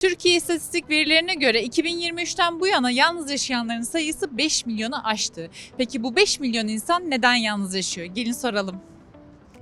Türkiye İstatistik verilerine göre 2023'ten bu yana yalnız yaşayanların sayısı 5 milyonu aştı. Peki bu 5 milyon insan neden yalnız yaşıyor? Gelin soralım.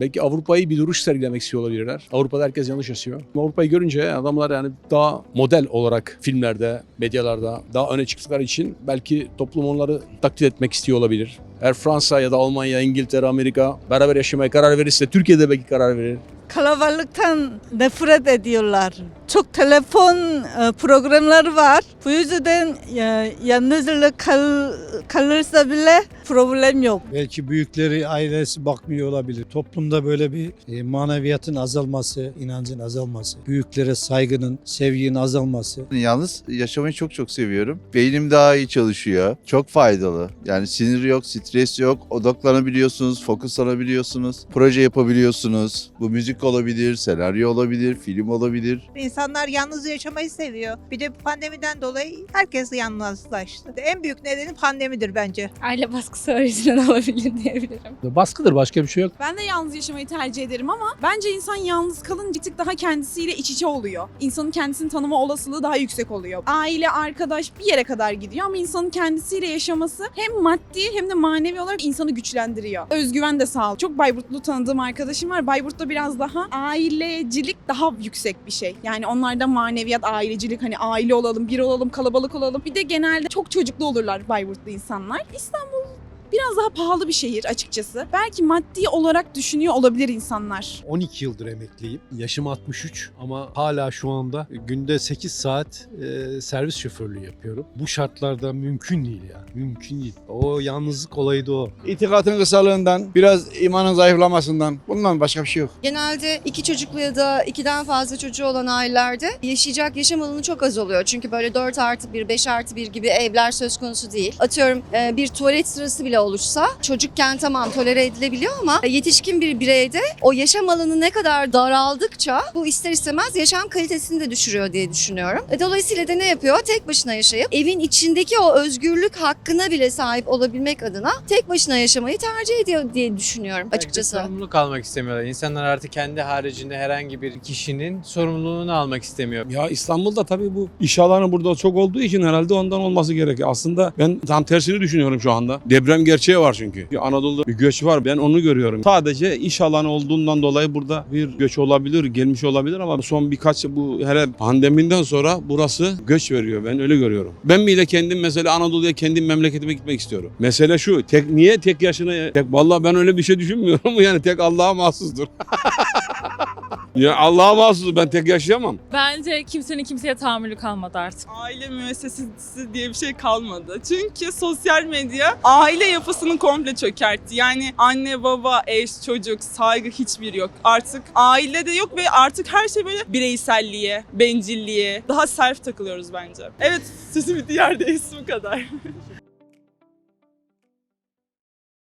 Belki Avrupa'yı bir duruş sergilemek istiyor olabilirler. Avrupa'da herkes yanlış yaşıyor. Avrupa'yı görünce adamlar yani daha model olarak filmlerde, medyalarda daha öne çıktıkları için belki toplum onları taklit etmek istiyor olabilir. Eğer Fransa ya da Almanya, İngiltere, Amerika beraber yaşamaya karar verirse Türkiye'de belki karar verir. Kalabalıktan nefret ediyorlar. Çok telefon e, programları var. Bu yüzden e, yalnızlık kal, kalırsa bile problem yok. Belki büyükleri ailesi bakmıyor olabilir. Toplumda böyle bir e, maneviyatın azalması, inancın azalması, büyüklere saygının, sevginin azalması. Yalnız yaşamayı çok çok seviyorum. Beynim daha iyi çalışıyor. Çok faydalı. Yani sinir yok, stres yok. Odaklanabiliyorsunuz, fokuslanabiliyorsunuz. Proje yapabiliyorsunuz. Bu müzik olabilir, senaryo olabilir, film olabilir. İnsanlar yalnız yaşamayı seviyor. Bir de bu pandemiden dolayı herkes yalnızlaştı. En büyük nedeni pandemidir bence. Aile baskısı o yüzden olabilir diyebilirim. Baskıdır başka bir şey yok. Ben de yalnız yaşamayı tercih ederim ama bence insan yalnız kalınca bir tık daha kendisiyle iç içe oluyor. İnsanın kendisini tanıma olasılığı daha yüksek oluyor. Aile, arkadaş bir yere kadar gidiyor ama insanın kendisiyle yaşaması hem maddi hem de manevi olarak insanı güçlendiriyor. Özgüven de sağlıyor. Çok Bayburtlu tanıdığım arkadaşım var. Bayburt'ta biraz daha ailecilik daha yüksek bir şey. Yani onlarda maneviyat, ailecilik hani aile olalım, bir olalım, kalabalık olalım. Bir de genelde çok çocuklu olurlar Bayburtlu insanlar. İstanbul biraz daha pahalı bir şehir açıkçası. Belki maddi olarak düşünüyor olabilir insanlar. 12 yıldır emekliyim. Yaşım 63 ama hala şu anda günde 8 saat e, servis şoförlüğü yapıyorum. Bu şartlarda mümkün değil ya. Mümkün değil. O yalnızlık olayı da o. İtikatın kısalığından, biraz imanın zayıflamasından bundan başka bir şey yok. Genelde iki çocuklu ya da ikiden fazla çocuğu olan ailelerde yaşayacak yaşam alanı çok az oluyor. Çünkü böyle 4 artı 1, 5 artı 1 gibi evler söz konusu değil. Atıyorum e, bir tuvalet sırası bile oluşsa çocukken tamam tolere edilebiliyor ama yetişkin bir bireyde o yaşam alanı ne kadar daraldıkça bu ister istemez yaşam kalitesini de düşürüyor diye düşünüyorum. E, Dolayısıyla da ne yapıyor? Tek başına yaşayıp evin içindeki o özgürlük hakkına bile sahip olabilmek adına tek başına yaşamayı tercih ediyor diye düşünüyorum açıkçası. Sorumluluk almak istemiyorlar. İnsanlar artık kendi haricinde herhangi bir kişinin sorumluluğunu almak istemiyor. Ya İstanbul'da tabii bu iş alanı burada çok olduğu için herhalde ondan olması gerekiyor. Aslında ben tam tersini düşünüyorum şu anda. Deprem gerçeği var çünkü. Bir Anadolu'da bir göç var ben onu görüyorum. Sadece iş alanı olduğundan dolayı burada bir göç olabilir, gelmiş olabilir ama son birkaç bu hele pandemiden sonra burası göç veriyor. Ben öyle görüyorum. Ben bile kendim mesela Anadolu'ya kendim memleketime gitmek istiyorum. Mesele şu. Tek niye tek yaşına tek vallahi ben öyle bir şey düşünmüyorum. yani tek Allah'a mahsustur. ya Allah'a mahsus ben tek yaşayamam. Bence kimsenin kimseye tahammülü kalmadı artık. Aile müessesesi diye bir şey kalmadı. Çünkü sosyal medya aile yapısını komple çökertti. Yani anne, baba, eş, çocuk, saygı hiçbir yok. Artık aile de yok ve artık her şey böyle bireyselliğe, bencilliğe, daha self takılıyoruz bence. Evet, sözü bitti yerdeyiz bu kadar.